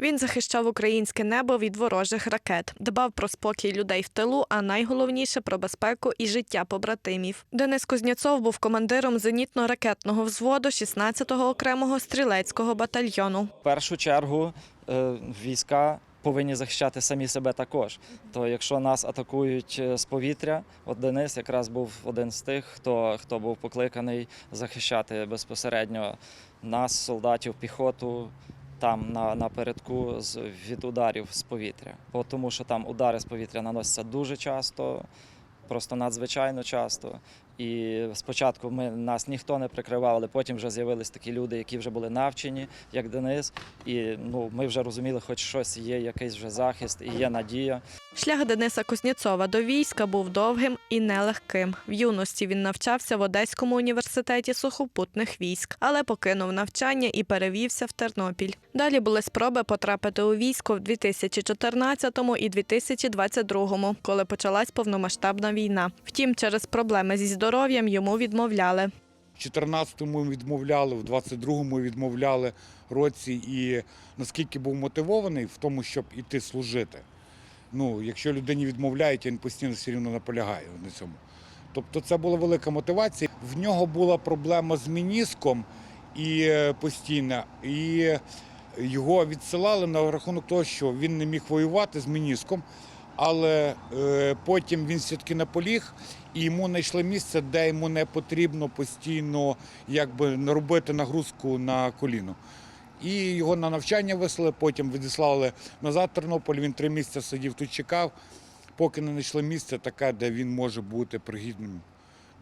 Він захищав українське небо від ворожих ракет, дбав про спокій людей в тилу, а найголовніше про безпеку і життя побратимів. Денис Кузнєцов був командиром зенітно-ракетного взводу 16-го окремого стрілецького батальйону. В першу чергу е, війська повинні захищати самі себе також. То якщо нас атакують е, з повітря, от Денис якраз був один з тих, хто, хто був покликаний захищати безпосередньо нас, солдатів, піхоту. Там на, напередку з від ударів з повітря, Бо тому що там удари з повітря наносяться дуже часто, просто надзвичайно часто. І спочатку ми нас ніхто не прикривав, але потім вже з'явились такі люди, які вже були навчені, як Денис. І ну ми вже розуміли, хоч щось є, якийсь вже захист і є надія. Шлях Дениса Кузнєцова до війська був довгим і нелегким. В юності він навчався в Одеському університеті сухопутних військ, але покинув навчання і перевівся в Тернопіль. Далі були спроби потрапити у військо в 2014 і 2022, коли почалась повномасштабна війна. Втім, через проблеми зі здоров'ям йому відмовляли. В 14-му відмовляли, в 22-му відмовляли році. І наскільки був мотивований в тому, щоб іти служити. Ну, якщо людині відмовляють, він постійно все рівно наполягає на цьому. Тобто це була велика мотивація. В нього була проблема з мініском і е, постійно. І його відсилали на рахунок того, що він не міг воювати з мініском. Але е, потім він все-таки наполіг, і йому знайшли місце, де йому не потрібно постійно якби робити нагрузку на коліно. І його на навчання вислали, потім відіслали назад в Тернопіль. Він три місяці сидів тут, чекав, поки не знайшли місце таке, де він може бути пригідним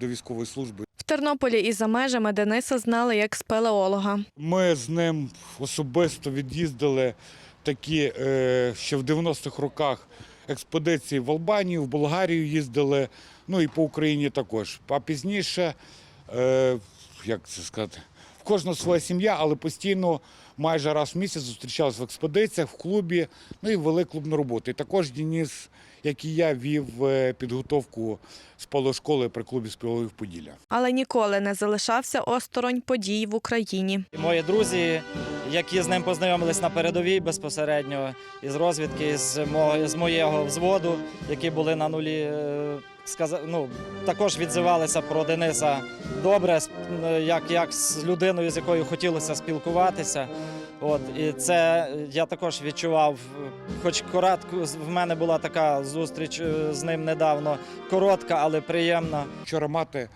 до військової служби. В Тернополі і за межами Дениса знали як спелеолога. Ми з ним особисто від'їздили такі е, ще в 90-х роках експедиції в Албанію, в Болгарію їздили, ну і по Україні також. А пізніше, е, як це сказати, в кожного своя сім'я, але постійно майже раз в місяць зустрічалися в експедиціях, в клубі, ну і вели клубну роботу. І також Денис, як і я, вів е, підготовку з школи при клубі співових Поділля. але ніколи не залишався осторонь подій в Україні. Мої друзі, які з ним познайомились на передовій безпосередньо із розвідки, з мого з моєго взводу, які були на нулі. е, ну, також відзивалися про Дениса добре, е, як, як з людиною, з якою хотілося спілкуватися. От, і це я також відчував, хоч коротко, в мене була така зустріч е, з ним недавно, коротка, але приємна. Вчора мати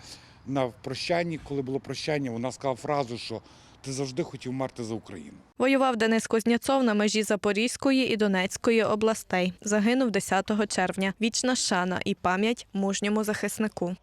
на прощанні, коли було прощання, вона сказала фразу, що ти завжди хотів марти за Україну. Воював Денис Кузнєцов на межі Запорізької і Донецької областей. Загинув 10 червня. Вічна шана і пам'ять мужньому захиснику.